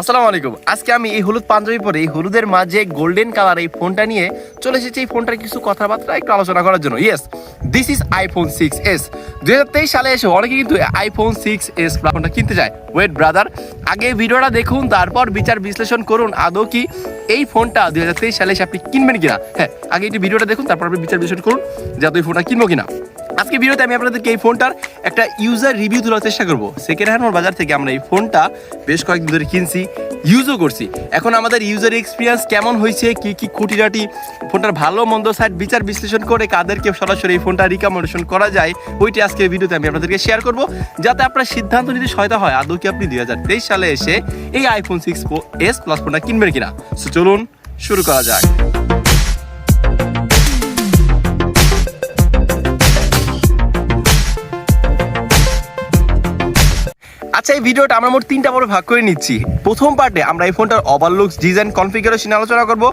আসসালামু আলাইকুম। আজকে আমি এই হলুদ পাঞ্জাবি পরে এই হলুদের মাঝে গোল্ডেন কালার এই ফোনটা নিয়ে চলে এসেছি এই ফোনটার কিছু কথাবার্তা, একটু আলোচনা করার জন্য। Yes this is iPhone six S দুই হাজার তেইশ সালে এসে অনেকে কিন্তু আইফোন সিক্স এস ফোনটা কিনতে যায়। ওয়েট ব্রাদার আগে ভিডিওটা দেখুন, তারপর বিচার বিশ্লেষণ করুন। আদৌ কি এই ফোনটা দুই হাজার তেইশ সালে এসে আপনি কিনবেন কিনা? হ্যাঁ আগে একটি ভিডিওটা দেখুন, তারপর আপনি বিচার বিশ্লেষণ করুন যে এই ফোনটা কিনবো কিনা। আজকে ভিডিওতে আমি আপনাদেরকে এই ফোনটার একটা ইউজার রিভিউ তোলার চেষ্টা করব। সেকেন্ড হ্যান্ড বাজার থেকে আমরা এই ফোনটা বেশ কয়েকদিন ধরে কিনছি ইউজও করছি। এখন আমাদের ইউজার এক্সপিরিয়েন্স কেমন হয়েছে, কি কি খুঁটিনাটি, ফোনটার ভালো, মন্দ সাইড বিচার বিশ্লেষণ করে কাদেরকে সরাসরি এই ফোনটা রিকমেন্ডেশন করা যায়, ওইটি আজকে ভিডিওতে আমি আপনাদেরকে শেয়ার করব। যাতে আপনার সিদ্ধান্ত নিতে সহায়তা হয়, আদৌ কি আপনি দুই হাজার তেইশ সালে এসে এই আইফোন সিক্স এস প্লাস ফোনটা কিনবেন কিনা। সো চলুন, শুরু করা যাক। আচ্ছা এই ভিডিওটা আমরা মোট তিনটা বড় ভাগ করে নিচ্ছি। প্রথম পার্টে আমরা এই ফোনটার ওভারলুকস ডিজাইন কনফিগারেশন আলোচনা করব।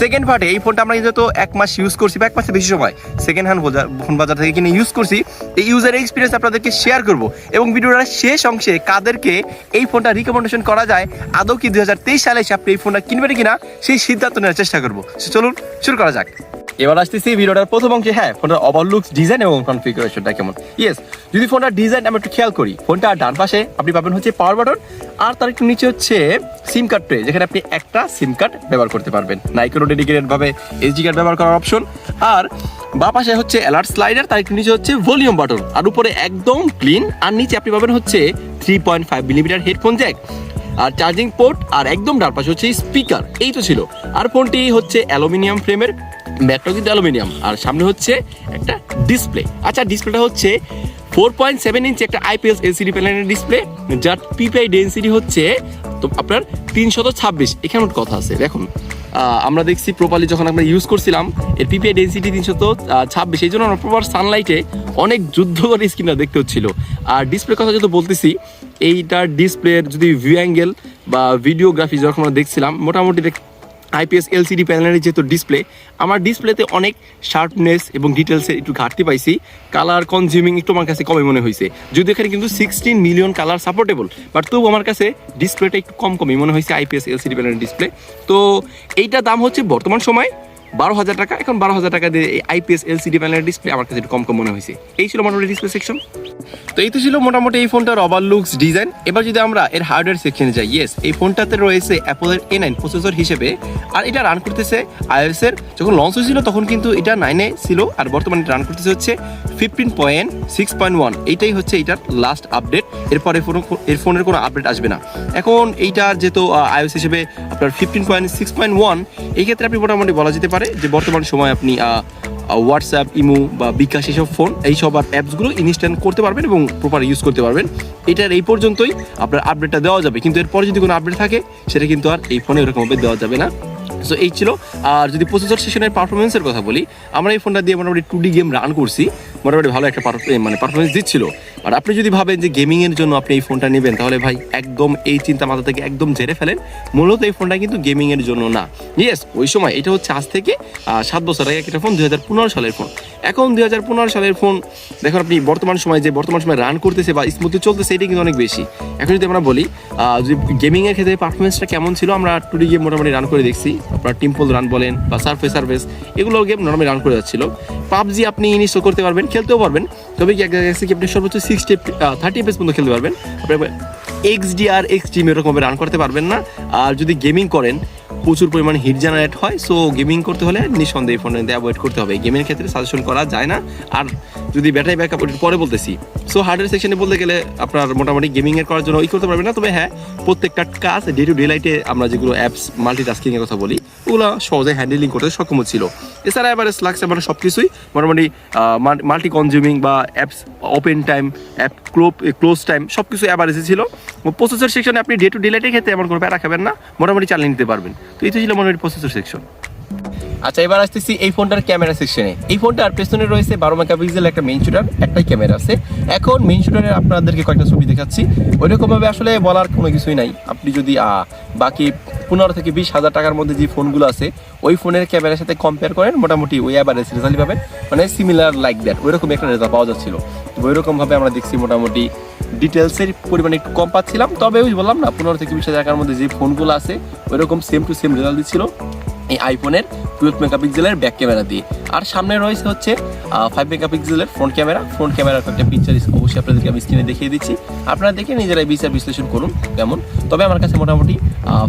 সেকেন্ড পার্টে এই ফোনটা আমরা যেহেতু এক মাস ইউজ করছি বা এক মাসের বেশি সময় সেকেন্ড হ্যান্ড ফোন বাজার থেকে কিনে ইউজ করছি, এই ইউজার এক্সপিরিয়েন্স আপনাদেরকে শেয়ার করব এবং ভিডিওটার শেষ অংশে কাদেরকে এই ফোনটা রিকমেন্ডেশন করা যায়, আদৌ কি দুই হাজার তেইশ সালে এসে আপনি এই ফোনটা কিনবেন কিনা, সেই সিদ্ধান্ত নেওয়ার চেষ্টা করব। চলুন শুরু করা যাক। এবার আসতেছি ভিডিওটার প্রথম অংশে। হ্যাঁ ফোনটার ওভারলুকস ডিজাইন এবং কনফিগারেশনটা কেমন? ইয়েস যদি ফোনটার ডিজাইন আমি একটু খেয়াল করি। ফোনটা ডান পাশে আপনি পাবেন হচ্ছে পাওয়ার বাটন আর তার একটু নিচে হচ্ছে সিম কার্ড ট্রে যেখানে আপনি একটা সিম কার্ড ব্যবহার করতে পারবেন। নাই কোনো ডেডিকেটেড ভাবে এইচডি কার্ড ব্যবহার করার অপশন আর বা পাশে হচ্ছে অ্যালার্ট স্লাইডার তার একটু নিচে হচ্ছে ভলিউম বাটন আর উপরে একদম ক্লিন আর নিচে আপনি পাবেন হচ্ছে three point five millimetre headphone jack আর চার্জিং পোর্ট আর একদম ডান পাশে হচ্ছে স্পিকার এই তো ছিল। আর ফোনটি হচ্ছে অ্যালুমিনিয়াম ফ্রেমের ব্যাকটাও কিন্তু অ্যালুমিনিয়াম। আর সামনে হচ্ছে একটা ডিসপ্লে। আচ্ছা ডিসপ্লেটা হচ্ছে ফোর পয়েন্ট সেভেন ইঞ্চ একটা আইপিএস এলসিডি প্যানেলের ডিসপ্লে যার পিপিআই ডেন্সিটি হচ্ছে তো আপনার তিনশত ছাব্বিশ। এখানে কথা আছে, দেখুন। আমরা দেখছি প্রপারলি যখন আমরা ইউজ করছিলাম, এর পিপিআই ডেন্সিটি তিনশত ছাব্বিশ। এই জন্য আমরা প্রপার সানলাইটে অনেক যুদ্ধ করে স্ক্রিনটা দেখতে হচ্ছিল। আর ডিসপ্লের কথা যেহেতু বলতেছি, এইটার ডিসপ্লের যদি ভিউ অ্যাঙ্গেল বা ভিডিওগ্রাফি যখন আমরা দেখছিলাম, মোটামুটি আইপিএস এলসিডি প্যানেলের যেহেতু ডিসপ্লে আমার ডিসপ্লেতে অনেক শার্পনেস এবং ডিটেলসের একটু ঘাটতি পাইছি। কালার কনজিউমিং একটু আমার কাছে কমই মনে হয়েছে যদি এখানে কিন্তু sixteen million colour supportable but তবু আমার কাছে ডিসপ্লেটা একটু কম কমই মনে হয়েছে আইপিএস এলসিডি প্যানেলের ডিসপ্লে তো এইটা দাম হচ্ছে বর্তমান সময় বারো হাজার টাকা। এখন বারো হাজার টাকা দিয়ে এই আইপিএস এলসিডি প্যানেলের ডিসপ্লে আমার কাছে একটু কম কম মনে হয়েছে। এই ছিল মোটামুটি ডিসপ্লে সেকশন তো এই তো ছিল মোটামুটি এই ফোনটার ওভার লুকস ডিজাইন এবার যদি আমরা এর হার্ডওয়্যার সেকশনে যাই ইয়েস এই ফোনটাতে রয়েছে অ্যাপলের এ নাইন প্রসেসর হিসেবে, আর এটা রান করতেছে iOS এর। যখন লঞ্চ হয়েছিল, তখন কিন্তু এটা নাইনে ছিল, আর বর্তমানে রান করতেছে হচ্ছে fifteen point six point one এইটাই হচ্ছে এটার লাস্ট আপডেট এরপরে ফোন এর ফোনের কোনো আপডেট আসবে না। এখন এইটার যেহেতু আইওএস হিসেবে আপনার fifteen point six point one এই ক্ষেত্রে আপনি মোটামুটি বলা যেতে পারে যে বর্তমান সময় আপনি হোয়াটসঅ্যাপ ইমো বা বিকাশ এইসব ফোন এইসব আর অ্যাপসগুলো ইনস্ট্যান্ট করতে পারবেন এবং প্রপার ইউজ করতে পারবেন। এটার এই পর্যন্তই আপনার আপডেটটা দেওয়া যাবে। কিন্তু এরপরে যদি কোনো আপডেট থাকে, সেটা কিন্তু আর এই ফোনে এরকমভাবে দেওয়া যাবে না। সো এই ছিল, আর যদি প্রসেসর সেশনের পারফরমেন্সের কথা বলি, আমরা এই ফোনটা দিয়ে মোটামুটি টু ডি গেম রান করছি। মোটামুটি ভালো একটা মানে পারফরমেন্স দিচ্ছিল। আর আপনি যদি ভাবেন যে গেমিংয়ের জন্য আপনি এই ফোনটা নেবেন, তাহলে ভাই একদম এই চিন্তা মাথা থেকে একদম ঝেড়ে ফেলেন। মূলত এই ফোনটা কিন্তু গেমিংয়ের জন্য না। ইয়েস ওই সময় এটা হচ্ছে আজ থেকে সাত বছর আগে একটা ফোন দুই হাজার পনেরো সালের ফোন এখন দুই হাজার পনেরো সালের ফোন দেখুন আপনি বর্তমান সময় যে বর্তমান সময় রান করতেছে বা স্মুথলি চলতেছে এটা কিন্তু অনেক বেশি। এখন যদি আমরা বলি যদি গেমিংয়ের ক্ষেত্রে পারফরমেন্সটা কেমন ছিল, আমরা টু ডি গেম মোটামুটি রান করে দেখছি। আপনার টিম্পল রান বলেন বা সার্ফেস সার্ফেস এগুলো গেম নর্মালি রান করে যাচ্ছিল। পাবজি আপনি ইনস্টল করতে পারবেন। খেলতেও পারবেন। তবে কি এক জায়গায় কি, আপনি সর্বোচ্চ সিক্সটি থার্টি এফএস পর্যন্ত খেলতে পারবেন। আপনার এক্স ডি আর এক্স টিম এরকমভাবে রান করতে পারবেন না। আর যদি গেমিং করেন, প্রচুর পরিমাণে হিট জেনারেট হয়। সো গেমিং করতে হলে নিঃসন্দেহে ফোনে অ্যাভয়েড করতে হবে। গেমের ক্ষেত্রে সাজেশন করা যায় না। আর যদি ব্যাটারি ব্যাকআপ পরে বলতেছি। সো হার্ডওয়্যার সেকশনে বলতে গেলে আপনার মোটামুটি গেমিং এর করার জন্য ওই করতে পারবেন না। তবে হ্যাঁ প্রত্যেকটা কাজ ডে টু ডে লাইটে আমরা যেগুলো অ্যাপস মাল্টিটাস্কিং এর কথা বলি, ওগুলো সহজে হ্যান্ডেলিং করতে সক্ষম ছিল এছাড়া এবার স্লাক্স মানে সব কিছুই মোটামুটি মাল্টি কনজিউমিং বা অ্যাপস ওপেন টাইম অ্যাপ ক্লোপ ক্লোজ টাইম সব কিছু অ্যাভারেজে ছিল। প্রসেসর সেকশনে আপনি ডে টু ডে লাইটের ক্ষেত্রে এমন কোনো প্যারা খাবেন না। মোটামুটি চালিয়ে নিতে পারবেন। তো এই তো ছিল মোটামুটি প্রসেসর সেকশন আচ্ছা এবার আসতেছি এই ফোনটার ক্যামেরা সেকশনে। এই ফোনটার পেছনে রয়েছে বারো মেগাপিক্সেল একটা মেইন শুটার একটাই ক্যামেরা আছে। এখন মেইন শুটারের আপনাদেরকে কয়েকটা ছবি দেখাচ্ছি। ওইরকমভাবে আসলে বলার কোনো কিছুই নাই। আপনি যদি বাকি পনেরো থেকে বিশ হাজার টাকার মধ্যে যে ফোনগুলো আছে, ওই ফোনের ক্যামেরার সাথে কম্পেয়ার করেন, মোটামুটি ওই অ্যাভারেজ রেজাল্ট পাবেন। মানে সিমিলার লাইক দ্যাট ওইরকম একটা রেজাল্ট পাওয়া যাচ্ছিল। তো ওইরকমভাবে আমরা দেখছি মোটামুটি ডিটেলসের পরিমাণে একটু কম পাচ্ছিলাম। তবে ওই বললাম না, পনেরো থেকে বিশ হাজার টাকার মধ্যে যে ফোনগুলো আছে, ওইরকম সেম টু সেম রেজাল্ট দিচ্ছিল। এই আইফোনের টুয়েলভ মেগাপিক্সেলের ব্যাক ক্যামেরা দিয়ে। আর সামনে রয়েছে হচ্ছে ফাইভ মেগাপিক্সেলের ফ্রন্ট ক্যামেরা ফ্রন্ট ক্যামেরার একটা পিকচার অবশ্যই আপনাদেরকে আমি স্ক্রিনে দেখিয়ে দিচ্ছি। আপনারা দেখে নিজেরাই বিচার বিশ্লেষণ করুন, কেমন? তবে আমার কাছে মোটামুটি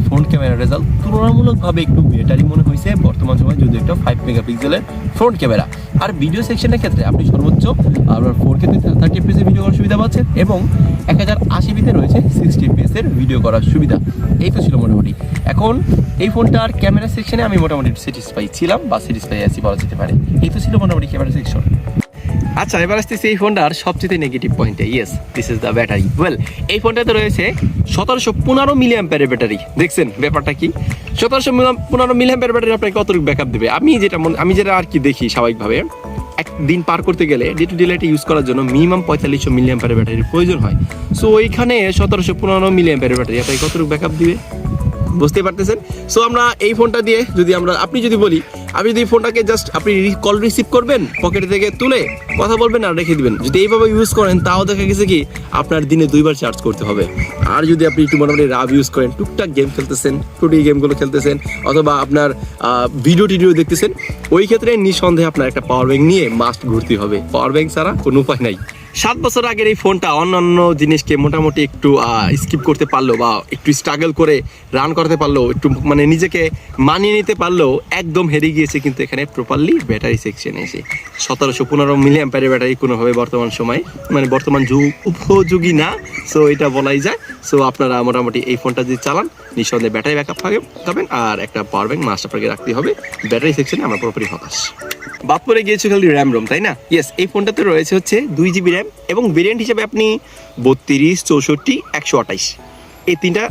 ফ্রন্ট ক্যামেরা রেজাল্ট তুলনামূলকভাবে একটু বেটারই মনে হয়েছে। বর্তমান সময় যদি একটা ফাইভ মেগাপিক্সেলের ফ্রন্ট ক্যামেরা আর ভিডিও সেকশনের ক্ষেত্রে আপনি সর্বোচ্চ, আপনার ফোর কে থার্টি এফপিএসের ভিডিও করার সুবিধা পাচ্ছেন এবং এক হাজার আশি বিতে রয়েছে সিক্সটি এফপিএসের ভিডিও করার সুবিধা। এই তো ছিল মোটামুটি। এখন এই ফোনটার ক্যামেরা সেকশনে আমি মোটামুটি স্যাটিসফাই ছিলাম বা স্যাটিসফাই আছি বলা যেতে পারে। এই তো ছিল মোটামুটি ক্যামেরা সেকশন আচ্ছা এবার আসতেছি এই ফোনটার সবচেয়ে নেগেটিভ পয়েন্টে yes this is the battery well এই ফোনটাতে রয়েছে সতেরোশো পনেরো মিলি অ্যাম্পারের ব্যাটারি দেখছেন ব্যাপারটা কি? সতেরোশো পনেরো মিলি অ্যাম্পারের ব্যাটারি আপনাকে কতটুকু ব্যাকআপ দেবে? আমি যেটা আমি যেটা আর কি দেখি স্বাভাবিকভাবে, একদিন পার করতে গেলে ডে টু ডে লাইটে ইউজ করার জন্য মিনিমাম পঁয়তাল্লিশশো মিলি অ্যাম্পারের ব্যাটারির প্রয়োজন হয়। সো ওইখানে সতেরোশো পনেরো মিলি অ্যাম্পারের ব্যাটারি আপনাকে কতটুকু ব্যাকআপ দিবে? বুঝতে পারতেছেন? সো আমরা এই ফোনটা দিয়ে যদি আমরা, আপনি যদি বলি, আপনি যদি ফোনটাকে জাস্ট আপনি কল রিসিভ করবেন পকেট থেকে তুলে কথা বলবেন আর রেখে দিবেন। যদি এইভাবে ইউজ করেন, তাও দেখা গেছে কি, আপনার দিনে দুইবার চার্জ করতে হবে। আর যদি আপনি একটু মোটামুটি রাব ইউজ করেন, টুকটাক গেম খেলতেছেন টুটি গেমগুলো খেলতেছেন, অথবা আপনার ভিডিও টিডিও দেখতেছেন, ওই ক্ষেত্রে নিঃসন্দেহে আপনার একটা পাওয়ার ব্যাংক নিয়ে মাস্ট ঘুরতে হবে। পাওয়ার ব্যাংক ছাড়া কোনো উপায় নাই। সাত বছর আগের এই ফোনটা অন্যান্য জিনিসকে মোটামুটি একটু স্কিপ করতে পারল বা একটু স্ট্রাগল করে রান করতে পারল, একটু মানে নিজেকে মানিয়ে নিতে পারল, একদম হেরে গিয়েছে কিন্তু এখানে প্রপারলি ব্যাটারি সেকশনে এসে। সতেরোশো পনেরো মিলি ব্যাটারি কোনোভাবে বর্তমান সময় মানে বর্তমান যুগ উপযোগী না সো এটা বলাই যায়। সো আপনারা মোটামুটি এই ফোনটা যদি চালান, নিঃসন্দেহে ব্যাটারি ব্যাকআপ পাবেন। আর একটা পাওয়ার ব্যাংক মাস্ট আপনাকে রাখতে হবে ব্যাটারি সেকশনে আমরা পুরোপুরি হতাশ। বাদ পরে গিয়েছে খালি র্যাম রোম তাই না? ইয়েস এই ফোনটাতে রয়েছে হচ্ছে দুই জিবি র্যাম এবং ভেরিয়েন্ট হিসেবে আপনি বত্রিশ, চৌষট্টি, একশো আঠাইশ এই তিনটা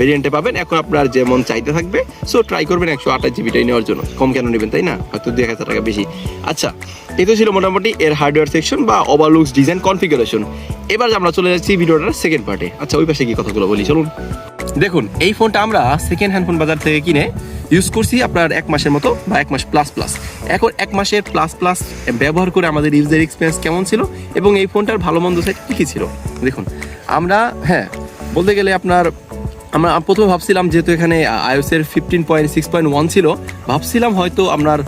ভেরিয়েন্টে পাবেন। এখন আপনার যেমন চাইতে থাকবে সো ট্রাই করবেন একশো আঠাশ জিবিটাই নেওয়ার জন্য। কম কেন নেবেন, তাই না? হয়তো দুই হাজার টাকা বেশি। আচ্ছা এই তো ছিল মোটামুটি এর হার্ডওয়্যার সেকশন বা ওভারলুকস ডিজাইন কনফিগারেশন এবার আমরা চলে যাচ্ছি ভিডিওটার সেকেন্ড পার্টে আচ্ছা ওই পাশে কি কথাগুলো বলি, চলুন। দেখুন, এই ফোনটা আমরা সেকেন্ড হ্যান্ড ফোন বাজার থেকে কিনে ইউজ করছি আপনার এক মাসের মতো বা এক মাস প্লাস প্লাস এখন এক মাসের প্লাস প্লাস ব্যবহার করে আমাদের ইউজার এক্সপিরিয়েন্স কেমন ছিল এবং এই ফোনটার ভালো মন্দ সাইড কী কী ছিল? দেখুন, আমরা হ্যাঁ বলতে গেলে আপনার আমরা প্রথমে ভাবছিলাম যেহেতু এখানে আইওসের fifteen point six point one ছিল, ভাবছিলাম হয়তো আপনার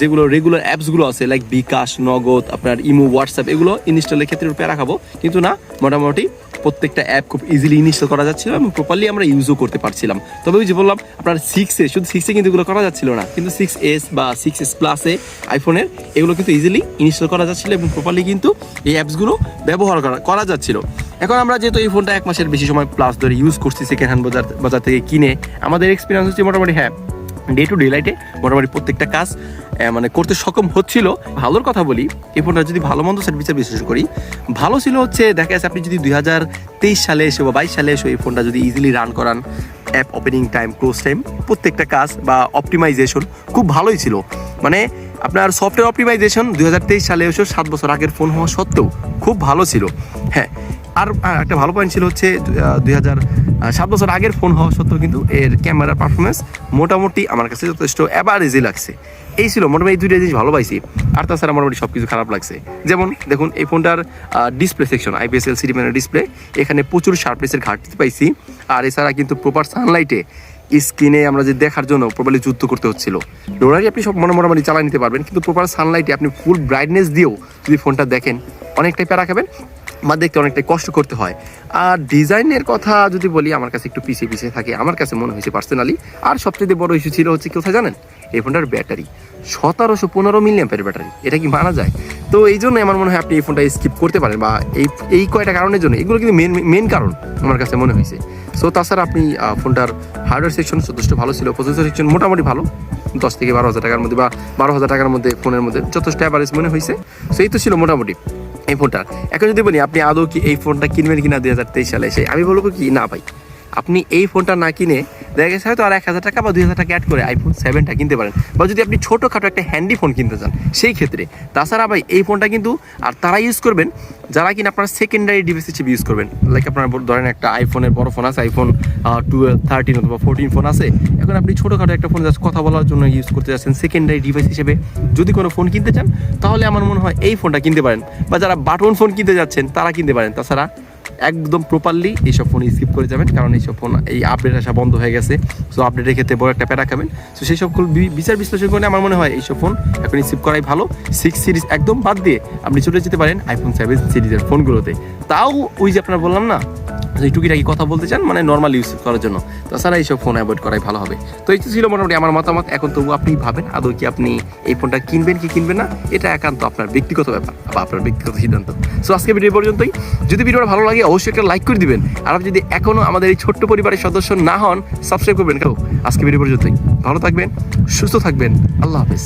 যেগুলো রেগুলার অ্যাপসগুলো আছে লাইক বিকাশ, নগদ, আপনার ইমো হোয়াটসঅ্যাপ এগুলো ইনস্টলের ক্ষেত্রে রূপে রাখাবো। কিন্তু না, মোটামুটি প্রত্যেকটা অ্যাপ খুব ইজিলি ইনস্টল করা যাচ্ছিল এবং প্রপারলি আমরা ইউজও করতে পারছিলাম। তবে ওই যে বললাম, আপনার সিক্সে শুধু সিক্সে কিন্তু এগুলো করা যাচ্ছিল না, কিন্তু সিক্স এস বা সিক্স এস প্লাসে আইফোনের এগুলো কিন্তু ইজিলি ইনস্টল করা যাচ্ছিল এবং প্রপারলি কিন্তু এই অ্যাপসগুলো ব্যবহার করা করা যাচ্ছিল। এখন আমরা যেহেতু এই ফোনটা এক মাসের বেশি সময় প্লাস ধরে ইউজ করছি সেকেন্ড হ্যান্ড বাজার বাজার থেকে কিনে, আমাদের এক্সপিরিয়েন্স হচ্ছে মোটামুটি হ্যাঁ ডে টু ডে লাইটে মোটামুটি প্রত্যেকটা কাজ মানে করতে সক্ষম হচ্ছিল। ভালোর কথা বলি, এই ফোনটা যদি ভালো মন্দ সেট বিচার বিশ্লেষণ করি, ভালো ছিল হচ্ছে দেখা যাচ্ছে আপনি যদি দুই হাজার তেইশ সালে এসে বা বাইশ সালে এসে এই ফোনটা যদি ইজিলি রান করান app opening time close time প্রত্যেকটা কাজ বা অপটিমাইজেশন খুব ভালোই ছিল। মানে আপনার সফটওয়্যার অপটিমাইজেশন দুই হাজার তেইশ সালে এসেও সাত বছর আগের ফোন হওয়া সত্ত্বেও খুব ভালো ছিল। হ্যাঁ আর একটা ভালো পয়েন্ট ছিল হচ্ছে দুই হাজার সাত বছর আগের ফোন হওয়া সত্ত্বেও কিন্তু এর ক্যামেরা পারফরমেন্স মোটামুটি আমার কাছে যথেষ্ট অ্যাভারেজই লাগছে। এই ছিল মোটামুটি এই দুইটা জিনিস ভালো পাইছি। আর তাছাড়া মোটামুটি সব কিছু খারাপ লাগছে। যেমন দেখুন, এই ফোনটার ডিসপ্লে সেকশন আইপিএস এলসিডি ম্যানের ডিসপ্লে এখানে প্রচুর শার্পনেসের ঘাটতি পাইছি। আর এছাড়া কিন্তু প্রপার সানলাইটে স্ক্রিনে আমরা যে দেখার জন্য প্রপারলি যুদ্ধ করতে হচ্ছিল। ডোরারি আপনি সব মনে মোটামুটি চালাই নিতে পারবেন, কিন্তু প্রপার সানলাইটে আপনি ফুল ব্রাইটনেস দিয়েও যদি ফোনটা দেখেন, অনেকটাই প্যারা খাবেন। বা দেখতে অনেকটাই কষ্ট করতে হয়। আর ডিজাইনের কথা যদি বলি, আমার কাছে একটু পিছিয়ে পিছিয়ে থাকে। আমার কাছে মনে হয়েছে পার্সোনালি আর সবচেয়ে বড় ইস্যু ছিল হচ্ছে কোথায় জানেন? এই ফোনটার ব্যাটারি। সতেরোশো পনেরো মিলিয়ামের ব্যাটারি। এটা কি মানা যায়? তো এই জন্য আমার মনে হয় আপনি এই ফোনটা স্কিপ করতে পারেন বা এই এই কয়টা কারণের জন্য। এগুলো কিন্তু মেন মেন কারণ, আমার কাছে মনে হয়েছে। সো তাছাড়া আপনি ফোনটার হার্ডওয়্যার সেকশন যথেষ্ট ভালো ছিল প্রসেসর সেকশন মোটামুটি ভালো। দশ থেকে বারো হাজার টাকার মধ্যে বা বারো হাজার টাকার মধ্যে ফোনের মধ্যে যথেষ্ট অ্যাভারেজ মনে হয়েছে। সো এই তো ছিল মোটামুটি। এই ফোনটা এখন যদি বলি, আপনি আদৌ কি এই ফোনটা কিনবেন কিনা দুই হাজার তেইশ সালে এসে? আমি বলব কি, না ভাই। আপনি এই ফোনটা না কিনে দেখা গেছে হয়তো আর এক হাজার টাকা বা দুই হাজার টাকা অ্যাড করে আইফোন সেভেনটা কিনতে পারেন। বা যদি আপনি ছোটোখাটো একটা হ্যান্ডি ফোন কিনতে চান, সেই ক্ষেত্রে। তাছাড়া ভাই, এই ফোনটা কিন্তু, আর তারা ইউজ করবেন, যারা কিনা আপনার সেকেন্ডারি ডিভাইস হিসেবে ইউজ করবেন। লাইক আপনার ধরেন একটা আইফোনের বড় ফোন আছে আইফোন টুয়েলভ থার্টিন অথবা ফোরটিন ফোন আছে। এখন আপনি ছোটোখাটো একটা ফোন জাস্ট কথা বলার জন্য ইউজ করতে যাচ্ছেন সেকেন্ডারি ডিভাইস হিসেবে। যদি কোনো ফোন কিনতে চান, তাহলে আমার মনে হয় এই ফোনটা কিনতে পারেন। বা যারা বাটন ফোন কিনতে যাচ্ছেন, তারা কিনতে পারেন। তাছাড়া একদম প্রপারলি এইসব ফোন স্কিপ করে যাবেন। কারণ এইসব ফোন এই আপডেট আসা বন্ধ হয়ে গেছে। সো আপডেটের ক্ষেত্রে বড় একটা প্যারা খাবেন। সো সেই সব বিচার বিশ্লেষণ করে আমার মনে হয় এইসব ফোন এখন স্কিপ করাই ভালো। সিক্স সিরিজ একদম বাদ দিয়ে আপনি চলে যেতে পারেন আইফোন সেভেন সিরিজের ফোনগুলোতে তাও ওই যে আপনার বললাম না যে টুকিটাকি কথা বলতে চান মানে নর্মাল ইউজ করার জন্য। তাছাড়া এইসব ফোন অ্যাভয়েড করাই ভালো হবে। তো এই ছিল মোটামুটি আমার মতামত। এখন তবু আপনি ভাবেন, আদৌ কি আপনি এই ফোনটা কিনবেন কি কিনবেন না, এটা একান্ত আপনার ব্যক্তিগত ব্যাপার বা আপনার ব্যক্তিগত সিদ্ধান্ত। সো আজকে ভিডিও পর্যন্তই। যদি ভিডিওটা ভালো লাগে, অবশ্যই একটা লাইক করে দিবেন। আর আপনি যদি এখনও আমাদের এই ছোট্ট পরিবারের সদস্য না হন সাবস্ক্রাইব করবেন। কেউ আজকে ভিডিও পর্যন্তই। ভালো থাকবেন, সুস্থ থাকবেন। আল্লাহ হাফেজ।